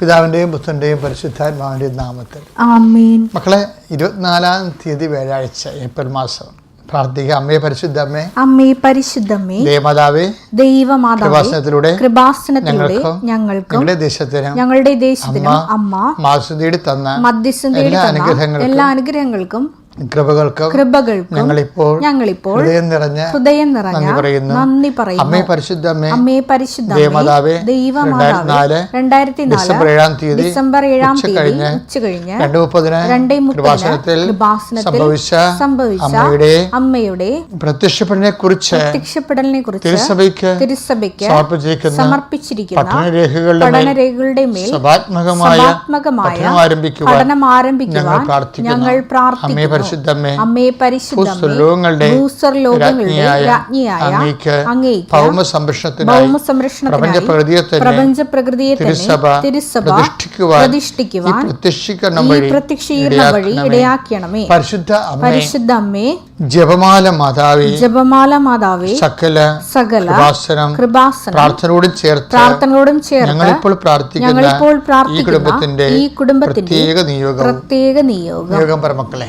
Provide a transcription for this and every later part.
പിതാവിന്റെയും പുത്രന്റെയും പരിശുദ്ധാത്മാവിന്റെയും നാമത്തിൽ. മക്കളെ ഇരുപത്തിനാലാം തീയതി വ്യാഴാഴ്ച ഏപ്രിൽ മാസം. പ്രാർത്ഥിക്കുക. അമ്മയെ പരിശുദ്ധ അമ്മേ അമ്മേ പരിശുദ്ധമ്മേ ദേവമാതാവേ ദൈവമാതാവേ കൃപാസനത്തിലൂടെ കൃപാസനത്തിലൂടെ ഞങ്ങൾക്കും ഞങ്ങളുടെ ദേശത്തിനും ഞങ്ങളുടെ ദേശത്തിനും അമ്മ മാസം തന്ന മധ്യസ്ഥ എല്ലാ അനുഗ്രഹങ്ങൾക്കും എല്ലാ അനുഗ്രഹങ്ങൾക്കും കൃപകൾക്കും കൃപകൾക്കും ഞങ്ങളിപ്പോൾ ഞങ്ങളിപ്പോൾ ഹൃദയം നിറഞ്ഞ ഹൃദയം നിറഞ്ഞ പറയുന്നു. നന്ദി പറയുന്നു. അമ്മേ പരിശുദ്ധ അമ്മേ പരിശുദ്ധ ദേവമാതാവേ ദൈവമാതാവേ രണ്ടായിരത്തി ഡിസംബർ ഏഴാം തീയതി ഡിസംബർ ഏഴാം തീയതി കഴിഞ്ഞ് ഉച്ച കഴിഞ്ഞ് രണ്ടു മുപ്പതിന് രണ്ടേ കൃപാസനത്തിൽ സംഭവിച്ച സംഭവിച്ച അമ്മയുടെ അമ്മയുടെ പ്രത്യക്ഷപ്പെടലിനെ കുറിച്ച് പ്രത്യക്ഷപ്പെടലിനെ കുറിച്ച് തിരുസഭയ്ക്ക് തിരുസഭയ്ക്ക് സമർപ്പിച്ചിരിക്കുന്ന സമർപ്പിച്ചിരിക്കുന്ന പഠനരേഖകളുടെ മേൽ പഠനരേഖകളുടെ മേൽ സഭാത്മകമായ സഭാത്മകമായ പഠനം ആരംഭിക്കുവാൻ ഞങ്ങൾ പ്രാർത്ഥിക്കുന്നു. അമ്മേ പരിശുദ്ധമേ ഭൂസ്വർലോകങ്ങളുടെ ഭൂസ്വർലോകങ്ങളുടെ രാജ്ഞിയായ രാജ്ഞിയായ അങ്ങേക്ക് അങ്ങേക്ക് ഭൗമ സംരക്ഷണത്തിനായി പ്രപഞ്ച പ്രകൃതിയെ തന്നെ പ്രപഞ്ച പ്രകൃതിയെ തന്നെ തിരുസഭ തിരുസഭ പ്രതിഷ്ഠിക്കുവാൻ ഈ പ്രത്യക്ഷീകരണം വഴി പ്രത്യക്ഷീകരണ വഴി ഇടയാക്കണമേ. ഇടയാക്കണമേ പരിശുദ്ധ അമ്മേ പരിശുദ്ധ അമ്മേ ജപമാല മാതാവേ ജപമാല മാതാവേ സകല സകല കൃപാസനം കൃപാസനം പ്രാർത്ഥനയോടും ചേർത്ത് പ്രാർത്ഥനയോടും ചേർത്ത് ഞങ്ങളിപ്പോൾ പ്രാർത്ഥിക്കുന്ന ഞങ്ങളിപ്പോൾ ഈ കുടുംബത്തിന്റെ ഈ കുടുംബത്തിന്റെ പ്രത്യേക നിയോഗം. പ്രത്യേക നിയോഗം. നിയോഗം പറമക്കളെ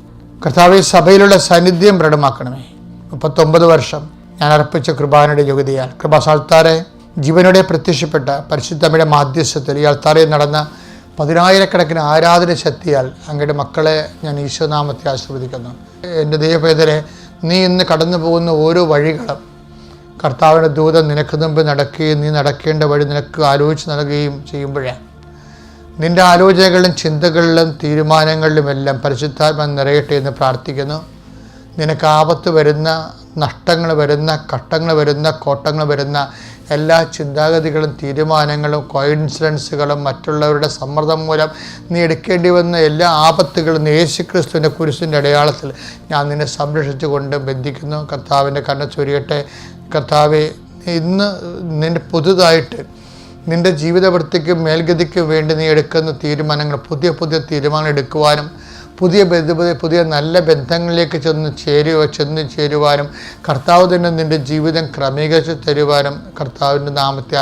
കർത്താവെ സഭയിലുള്ള സാന്നിധ്യം പ്രകടമാക്കണമേ. മുപ്പത്തൊമ്പത് വർഷം ഞാൻ അർപ്പിച്ച കൃപാനയുടെ യോഗ്യതയാൽ കൃപാസാൽത്താരെ ജീവനോടെ പ്രത്യക്ഷപ്പെട്ട പരിശുദ്ധമ്മയുടെ മാധ്യസ്ഥത്തിൽ ഈ അൾത്താറയിൽ നടന്ന പതിനായിരക്കണക്കിന് ആരാധന ശക്തിയാൽ അങ്ങയുടെ മക്കളെ ഞാൻ ഈശോനാമത്തെ ആശീർവദിക്കുന്നു. എന്റെ ദൈവപേദരെ നീ ഇന്ന് കടന്നു പോകുന്ന ഓരോ വഴികളും കർത്താവിന്റെ ദൂതം നിനക്ക് മുമ്പ് നടക്കുകയും നീ നടക്കേണ്ട വഴി നിനക്ക് ആലോചിച്ച് നൽകുകയും ചെയ്യുമ്പോഴേ നിന്റെ ആലോചനകളിലും ചിന്തകളിലും തീരുമാനങ്ങളിലുമെല്ലാം പരിശുദ്ധാത്മ നിറയട്ടെ എന്ന് പ്രാർത്ഥിക്കുന്നു. നിനക്ക് ആപത്ത് വരുന്ന നഷ്ടങ്ങൾ വരുന്ന ഘട്ടങ്ങൾ വരുന്ന കോട്ടങ്ങൾ വരുന്ന എല്ലാ ചിന്താഗതികളും തീരുമാനങ്ങളും കോയിൻസിഡൻസുകളും മറ്റുള്ളവരുടെ സമ്മർദ്ദം മൂലം നീ എടുക്കേണ്ടി വന്ന എല്ലാ ആപത്തുകളും യേശു ക്രിസ്തുവിന്റെ കുരിശിന്റെ അടയാളത്തിൽ ഞാൻ നിന്നെ സംരക്ഷിച്ചുകൊണ്ട് ബന്ധിക്കുന്നു. കർത്താവിന്റെ കണ്ണ ചൊരിയട്ടെ. കർത്താവെ ഇന്ന് നിന്റെ പുതുതായിട്ട് നിന്റെ ജീവിതവൃത്തിക്കും മേൽഗതിക്കും വേണ്ടി നീ എടുക്കുന്ന തീരുമാനങ്ങൾ പുതിയ പുതിയ തീരുമാനങ്ങൾ എടുക്കുവാനും പുതിയ ബന്ധ പുതിയ- നല്ല ബന്ധങ്ങളിലേക്ക് ചെന്ന് ചേരുക ചെന്ന് ചേരുവാനും കർത്താവ് തന്നെ നിന്റെ ജീവിതം ക്രമീകരിച്ച് തരുവാനും കർത്താവിന്റെ നാമത്തെ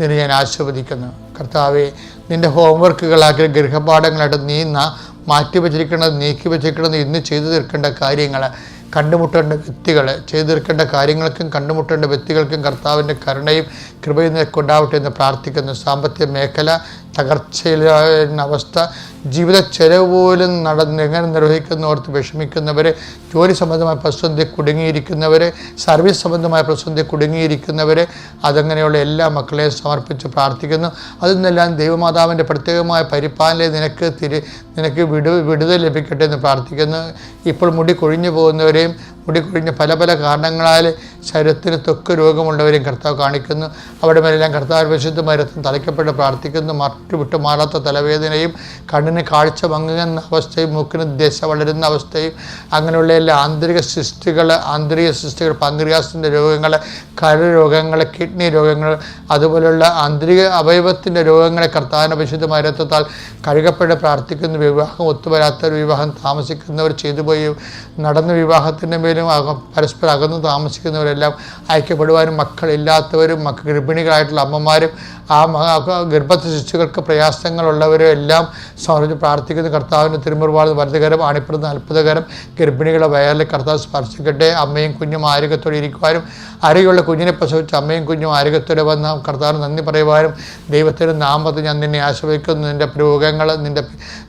നിന്നെ ഞാൻ ആശീർവദിക്കുന്നു. കർത്താവെ നിന്റെ ഹോംവർക്കുകളാക്കി ഗൃഹപാഠങ്ങളായിട്ട് നാ മാറ്റി വച്ചിരിക്കുന്നത് നീക്കി വച്ചിരിക്കുന്നത് ഇന്ന് ചെയ്തു തീർക്കേണ്ട കാര്യങ്ങൾ കണ്ടുമുട്ടേണ്ട വ്യക്തികളെ ചെയ്തു തീർക്കേണ്ട കാര്യങ്ങൾക്കും കണ്ടുമുട്ടേണ്ട വ്യക്തികൾക്കും കർത്താവിന്റെ കരുണയും കൃപയും നിൽക്കുണ്ടാവട്ടെ എന്ന് പ്രാർത്ഥിക്കുന്നു. സാമ്പത്തിക മേഖല തകർച്ചയിലാകുന്ന അവസ്ഥ ജീവിത ചെലവ് പോലും നടന്ന് എങ്ങനെ നിർവഹിക്കുന്ന വിഷമിക്കുന്നവർ ജോലി സംബന്ധമായ പ്രതിസന്ധി കുടുങ്ങിയിരിക്കുന്നവർ സർവീസ് സംബന്ധമായ പ്രതിസന്ധി കുടുങ്ങിയിരിക്കുന്നവർ അതങ്ങനെയുള്ള എല്ലാ മക്കളെയും സമർപ്പിച്ച് പ്രാർത്ഥിക്കുന്നു. അതിൽ നിന്നെല്ലാം ദൈവമാതാവിന്റെ പ്രത്യേകമായ പരിപാലനം നിനക്ക് തിരി നിനക്ക് വിടു വിടുതൽ ലഭിക്കട്ടെ എന്ന് പ്രാർത്ഥിക്കുന്നു. ഇപ്പോൾ മുടി കൊഴിഞ്ഞു പോകുന്നവരെയും മുടി കൊഴിഞ്ഞ പല പല കാരണങ്ങളാൽ ശരീരത്തിന് തൊക്ക് രോഗമുള്ളവരെയും കർത്താവ് കാണിക്കുന്നു. അവിടെ മേലെല്ലാം കർത്താവ് വിശുദ്ധമായ രക്തം തലയ്ക്കപ്പെട്ട് പ്രാർത്ഥിക്കുന്നു. മറ്റു വിട്ടുമാറാത്ത തലവേദനയും കണ്ണിന് കാഴ്ച മങ്ങുന്ന അവസ്ഥയും മൂക്കിന് ദശ വളരുന്ന അവസ്ഥയും അങ്ങനെയുള്ള എല്ലാ ആന്തരിക സിസ്റ്റുകൾ ആന്തരിക സിസ്റ്റുകൾ പങ്ക്രിയാസിന്റെ രോഗങ്ങൾ കരരോഗങ്ങൾ കിഡ്നി രോഗങ്ങൾ അതുപോലെയുള്ള ആന്തരിക അവയവത്തിന്റെ രോഗങ്ങളെ കർത്താവിന്റെ വിശുദ്ധമായ രക്തത്താൽ കഴുകപ്പെട്ട് പ്രാർത്ഥിക്കുന്നു. വിവാഹം ഒത്തുവരാത്തവർ വിവാഹം താമസിക്കുന്നവർ ചെയ്തു പോയി. നടന്ന വിവാഹത്തിന്റെ മേലും അക- പരസ്പരം അകന്നു താമസിക്കുന്നവരെല്ലാം ഐക്യപ്പെടുവാനും മക്കളില്ലാത്തവരും മക്ക ഗർഭിണികളായിട്ടുള്ള അമ്മമാരും ആ ഗർഭത്തെ ശിശുക്കൾക്ക് പ്രയാസങ്ങളുള്ളവരും എല്ലാം സമർപ്പിച്ച് പ്രാർത്ഥിക്കുന്ന. കർത്താവിന്റെ തിരുമുറുപാട് വലുതകരം അണിപ്പെടുന്ന അത്ഭുതകരം ഗർഭിണികളെ വയറിൽ കർത്താവ് സ്പർശിക്കട്ടെ. അമ്മയും കുഞ്ഞും ആരോഗ്യത്തോടെ ഇരിക്കുവാനും ആരോഗ്യമുള്ള കുഞ്ഞിനെ പ്രസവിച്ച് അമ്മയും കുഞ്ഞും ആരോഗ്യത്തോടെ വന്ന കർത്താവിന് നന്ദി പറയുവാനും ദൈവത്തിന്റെ നാമത്തിൽ ഞാൻ നിന്നെ ആശ്രയിക്കുന്നു നിന്റെ രോഗങ്ങൾ നിന്റെ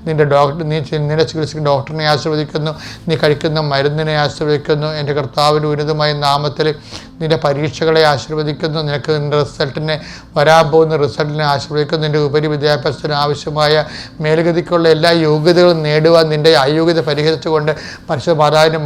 നിന്റെ ഡോക്ടർ നീ നിന്നെ ചികിത്സിക്കുന്ന ഡോക്ടറിനെ ആശ്രയിക്കുന്നു നീ കഴിക്കുന്ന മരുന്നിനെ ആശ്രയിക്കുന്നു എന്റെ കർത്താവിന്റെ ഉന്നതമായ നാമത്തിൽ നിന്റെ പരീക്ഷകളെ ആശീർവദിക്കുന്നു. നിനക്ക് നിന്റെ റിസൾട്ടിനെ വരാൻ പോകുന്ന റിസൾട്ടിനെ ആശീർവദിക്കുന്നു. നിന്റെ ഉപരി വിദ്യാഭ്യാസത്തിന് ആവശ്യമായ മേൽഗതിക്കുള്ള എല്ലാ യോഗ്യതകളും നേടുവാൻ നിന്റെ അയോഗ്യത പരിഹരിച്ചുകൊണ്ട് പരിശുദ്ധ മാതാവിനെ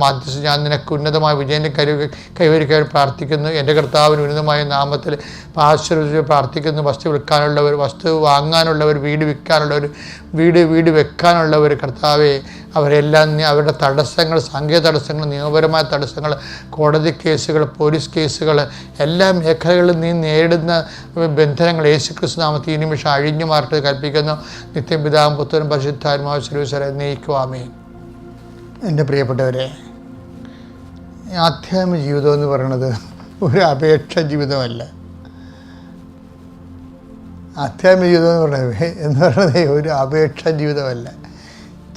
ഞാൻ നിനക്ക് ഉന്നതമായ വിജയം കരു കൈവരിക്കാൻ പ്രാർത്ഥിക്കുന്നു. എന്റെ കർത്താവിന് ഉന്നതമായ നാമത്തിൽ ആശീർവദിച്ച് പ്രാർത്ഥിക്കുന്നു. വസ്തു വിൽക്കാനുള്ളവർ വസ്തു വാങ്ങാനുള്ളവർ വീട് വിൽക്കാനുള്ളവർ വീട് വീട് വെക്കാനുള്ളവർ കർത്താവെ അവരെല്ലാം അവരുടെ തടസ്സങ്ങൾ സാങ്കേതിക തടസ്സങ്ങൾ നിയമപരമായ തടസ്സങ്ങൾ കോടതി കേസുകൾ പോലീസ് കേസുകൾ എല്ലാ മേഖലകളിലും നീ നേരിടുന്ന ബന്ധനങ്ങൾ യേശു ക്രിസ്തു നാമത്തിൽ ഈ നിമിഷം അഴിഞ്ഞു മാറട്ടെ കൽപ്പിക്കുന്നു. നിത്യം പിതാവും പുത്രനും പരിശുദ്ധാത്മാവ് ശ്രീവസരെ നീക്കുവാമേ എന്റെ പ്രിയപ്പെട്ടവരെ ആധ്യാത്മിക ജീവിതം എന്ന് പറയുന്നത് ഒരു അപേക്ഷ ജീവിതമല്ല. ആധ്യാത്മിക ജീവിതം എന്ന് പറയുന്നത് എന്ന് പറയുന്നത് ഒരു അപേക്ഷ ജീവിതമല്ല.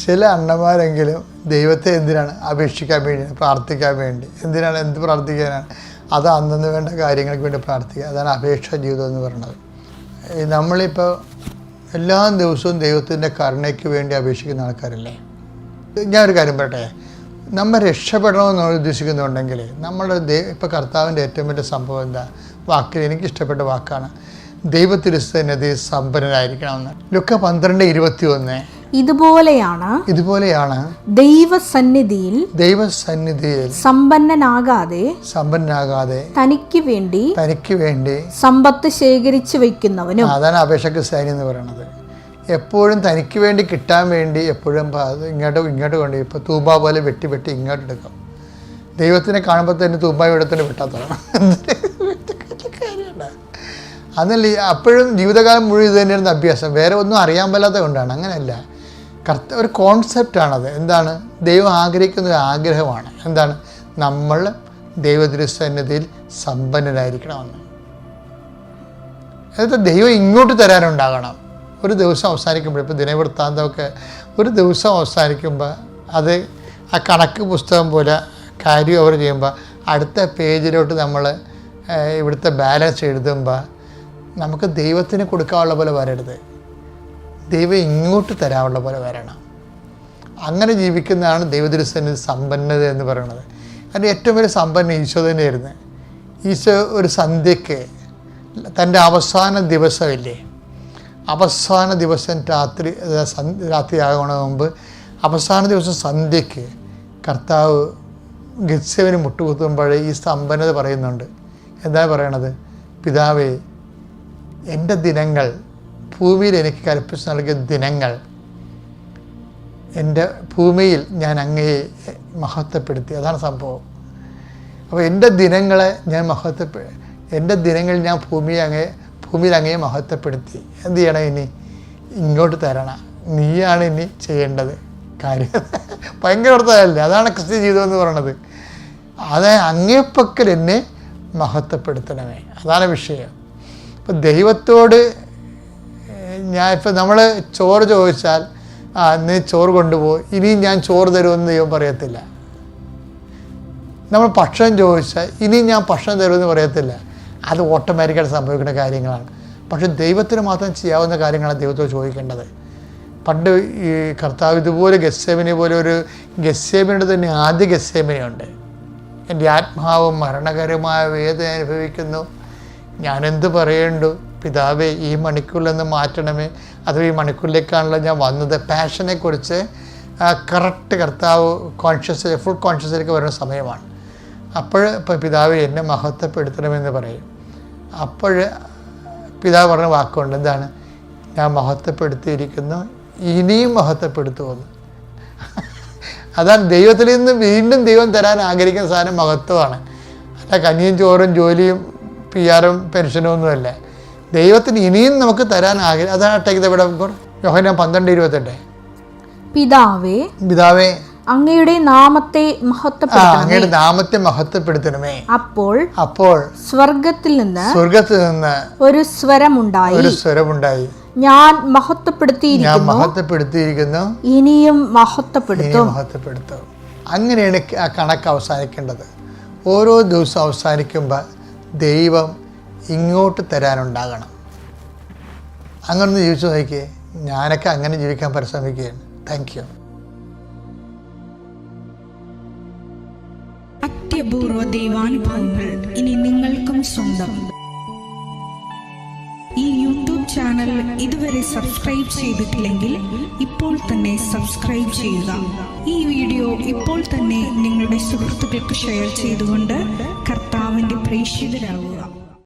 ചില അണ്ണന്മാരെങ്കിലും ദൈവത്തെ എന്തിനാണ് അപേക്ഷിക്കാൻ വേണ്ടി പ്രാർത്ഥിക്കാൻ വേണ്ടി എന്തിനാണ് എന്ത് പ്രാർത്ഥിക്കാനാണ്? അത് അന്നു വേണ്ട കാര്യങ്ങൾക്ക് വേണ്ടി പ്രാർത്ഥിക്കുക. അതാണ് അപേക്ഷ ജീവിതം എന്ന് പറയുന്നത്. നമ്മളിപ്പോൾ എല്ലാ ദിവസവും ദൈവത്തിന്റെ കരുണയ്ക്ക് വേണ്ടി അപേക്ഷിക്കുന്ന ആൾക്കാരല്ലേ. ഞാനൊരു കാര്യം പറയട്ടെ. നമ്മൾ രക്ഷപ്പെടണമെന്ന് ഉദ്ദേശിക്കുന്നുണ്ടെങ്കിൽ നമ്മുടെ ദൈ ഇപ്പോൾ കർത്താവിന്റെ ഏറ്റവും വലിയ സംഭവം എന്താ? വാക്കിൽ എനിക്ക് ഇഷ്ടപ്പെട്ട വാക്കാണ് ദൈവത്തിരുസ്ഥനതി സമ്പന്നരായിരിക്കണമെന്ന് ലുക്ക പന്ത്രണ്ട് ഇരുപത്തി ഒന്ന് ഇതുപോലെയാണ് ഇതുപോലെയാണ് ദൈവസന്നിധിയിൽ ദൈവസന്നിധിയിൽ സമ്പന്നനാകാതെ സമ്പന്നനാകാതെ തനിക്ക് വേണ്ടി തനിക്ക് വേണ്ടി സമ്പത്ത് ശേഖരിച്ചു വെക്കുന്നവനും അതാണ് അപേക്ഷക്ക് സൈനി എന്ന് പറയുന്നത്. എപ്പോഴും തനിക്ക് വേണ്ടി കിട്ടാൻ വേണ്ടി എപ്പോഴും ഇങ്ങോട്ട് ഇങ്ങോട്ട് കൊണ്ട് ഇപ്പോൾ തൂമ്പ പോലെ വെട്ടി വെട്ടി ഇങ്ങോട്ട് എടുക്കും. ദൈവത്തിനെ കാണുമ്പോൾ തന്നെ തൂമ്പ ഇവിടത്തിന് വെട്ടാത്തതാണ് കാര്യമുണ്ട് അതല്ല അപ്പോഴും ജീവിതകാലം മുഴുവൻ ഇത് തന്നെയായിരുന്നു അഭ്യാസം. വേറെ ഒന്നും അറിയാൻ പറ്റാത്ത കൊണ്ടാണ്. അങ്ങനെയല്ല. കർത്ത ഒരു കോൺസെപ്റ്റാണത്. എന്താണ്? ദൈവം ആഗ്രഹിക്കുന്ന ഒരു ആഗ്രഹമാണ്. എന്താണ്? നമ്മൾ ദൈവദൃസന്നിധിയിൽ സമ്പന്നരായിരിക്കണമെന്ന്. എന്നിട്ട് ദൈവം ഇങ്ങോട്ട് തരാനുണ്ടാകണം. ഒരു ദിവസം അവസാനിക്കുമ്പോൾ ഇപ്പോൾ ദിനവൃത്താന്തമൊക്കെ ഒരു ദിവസം അവസാനിക്കുമ്പോൾ അത് ആ കണക്ക് പുസ്തകം പോലെ കാര്യം അവർ ചെയ്യുമ്പോൾ അടുത്ത പേജിലോട്ട് നമ്മൾ ഇവിടുത്തെ ബാലൻസ് എഴുതുമ്പോൾ നമുക്ക് ദൈവത്തിന് കൊടുക്കാനുള്ള പോലെ വരരുത്. ദൈവം ഇങ്ങോട്ട് തരാനുള്ള പോലെ വരണം. അങ്ങനെ ജീവിക്കുന്നതാണ് ദൈവതിരുസന്നിധി സമ്പന്നത എന്ന് പറയുന്നത്. അതിന്റെ ഏറ്റവും വലിയ സമ്പന്ന ഈശോ തന്നെയായിരുന്നു. ഈശോ ഒരു സന്ധ്യക്ക് തന്റെ അവസാന ദിവസമില്ലേ? അവസാന ദിവസം രാത്രി രാത്രി സന്ധ്യ മുമ്പ് അവസാന ദിവസം സന്ധ്യക്ക് കർത്താവ് ഗത്സവിന് മുട്ടുകുത്തുമ്പോൾ ഈ സമ്പന്നത പറയുന്നുണ്ട്. എന്താ പറയണത്? പിതാവേ എന്റെ ദിനങ്ങൾ ഭൂമിയിൽ എനിക്ക് കൽപ്പിച്ച് നൽകിയ ദിനങ്ങൾ എന്റെ ഭൂമിയിൽ ഞാൻ അങ്ങയെ മഹത്വപ്പെടുത്തി. അതാണ് സംഭവം. അപ്പോൾ എന്റെ ദിനങ്ങളെ ഞാൻ മഹത്വപ്പെ എന്റെ ദിനങ്ങളിൽ ഞാൻ ഭൂമിയെ അങ്ങേ ഭൂമിയിൽ അങ്ങേ മഹത്വപ്പെടുത്തി. എന്ത് ചെയ്യണം ഇനി? ഇങ്ങോട്ട് തരണം. നീയാണ് ഇനി ചെയ്യേണ്ടത് കാര്യം. ഭയങ്കര അർത്ഥമല്ലേ അതാണ് ക്രിസ്ത്യൻ ജീവിതം എന്ന് പറയുന്നത് അത് അങ്ങേപ്പക്കൽ എന്നെ മഹത്വപ്പെടുത്തണമേ. അതാണ് വിഷയം. ഇപ്പം ദൈവത്തോട് ഞാൻ ഇപ്പം നമ്മൾ ചോറ് ചോദിച്ചാൽ ആ നീ ചോറ് കൊണ്ടുപോകും ഇനിയും ഞാൻ ചോറ് തരുമെന്ന് ദൈവം പറയത്തില്ല. നമ്മൾ ഭക്ഷണം ചോദിച്ചാൽ ഇനിയും ഞാൻ ഭക്ഷണം തരുമെന്ന് പറയത്തില്ല. അത് ഓട്ടോമാറ്റിക്കായിട്ട് സംഭവിക്കുന്ന കാര്യങ്ങളാണ്. പക്ഷെ ദൈവത്തിന് മാത്രം ചെയ്യാവുന്ന കാര്യങ്ങളാണ് ദൈവത്തോട് ചോദിക്കേണ്ടത്. പണ്ട് ഈ കർത്താവ് ഇതുപോലെ ഗസ്സേമിനെ പോലെ ഒരു ഗസ്സേമിനുടെ തന്നെ ആദ്യ ഗസ്സേമിനുണ്ട് എന്റെ ആത്മാവ് മരണകരമായ വേദന അനുഭവിക്കുന്നു. ഞാനെന്ത് പറയേണ്ടു പിതാവേ ഈ മണിക്കൂറിൽ നിന്ന് മാറ്റണമേ. അഥവാ ഈ മണിക്കൂറിലേക്കാണല്ലോ ഞാൻ വന്നത്. പാഷനെക്കുറിച്ച് കറക്റ്റ് കർത്താവ് കോൺഷ്യസ് ഫുൾ കോൺഷ്യസിലേക്ക് വരുന്ന സമയമാണ്. അപ്പോൾ ഇപ്പോൾ പിതാവ് എന്നെ മഹത്വപ്പെടുത്തണമെന്ന് പറയും. അപ്പോൾ പിതാവ് പറഞ്ഞ വാക്കുണ്ട് എന്താണ്? ഞാൻ മഹത്വപ്പെടുത്തിയിരിക്കുന്നു ഇനിയും മഹത്വപ്പെടുത്തുമെന്ന്. അതാണ് ദൈവത്തിൽ നിന്ന് വീണ്ടും ദൈവം തരാൻ ആഗ്രഹിക്കുന്ന സാധനം മഹത്വമാണ്. അല്ല കഞ്ഞിയും ചോറും ജോലിയും പി ആറും പെൻഷനും ഒന്നുമല്ല. ദൈവത്തിന് ഇനിയും നമുക്ക് തരാൻ ആഗ്രഹം. അതാണ് ടേക്ക് ഇവിടെ യോഹന പന്ത്രണ്ട് ഇരുപത്തെട്ട്. പിതാവേ പിതാവേ. അങ്ങയുടെ നാമത്തെ അങ്ങയുടെ നാമത്തെ മഹത്വപ്പെടുത്തണമേ. അപ്പോൾ അപ്പോൾ സ്വർഗത്തിൽ നിന്ന് സ്വർഗത്തിൽ നിന്ന് ഒരു സ്വരമുണ്ടായി. ഒരു സ്വരമുണ്ടായി. ഞാൻ മഹത്വപ്പെടുത്തിയിരിക്കുന്നു. ഞാൻ മഹത്വപ്പെടുത്തിയിരിക്കുന്നു. ഇനിയും മഹത്വപ്പെടുത്തും. മഹത്വപ്പെടുത്തും മഹത്വപ്പെടുത്തും. അങ്ങനെയാണ് ആ കണക്ക് അവസാനിക്കേണ്ടത്. ഓരോ ദിവസം അവസാനിക്കുമ്പോൾ ദൈവം ഇങ്ങോട്ട് തരാനുണ്ടാകണം. അങ്ങനെ ഒന്ന് ജീവിച്ചു നോക്കിയേ. ഞാനൊക്കെ അങ്ങനെ ജീവിക്കാൻ പരിശ്രമിക്കുകയാണ്. താങ്ക് യു അത്യപൂർവ ദൈവാനുഭവങ്ങൾ ഇനി നിങ്ങൾക്കും സ്വന്തം. ഈ യൂട്യൂബ് ചാനൽ ഇതുവരെ സബ്സ്ക്രൈബ് ചെയ്തിട്ടില്ലെങ്കിൽ ഇപ്പോൾ തന്നെ സബ്സ്ക്രൈബ് ചെയ്യുക. ഈ വീഡിയോ ഇപ്പോൾ തന്നെ നിങ്ങളുടെ സുഹൃത്തുക്കൾക്ക് ഷെയർ ചെയ്തുകൊണ്ട് കർത്താവിന്റെ പ്രേക്ഷിതരാകുക.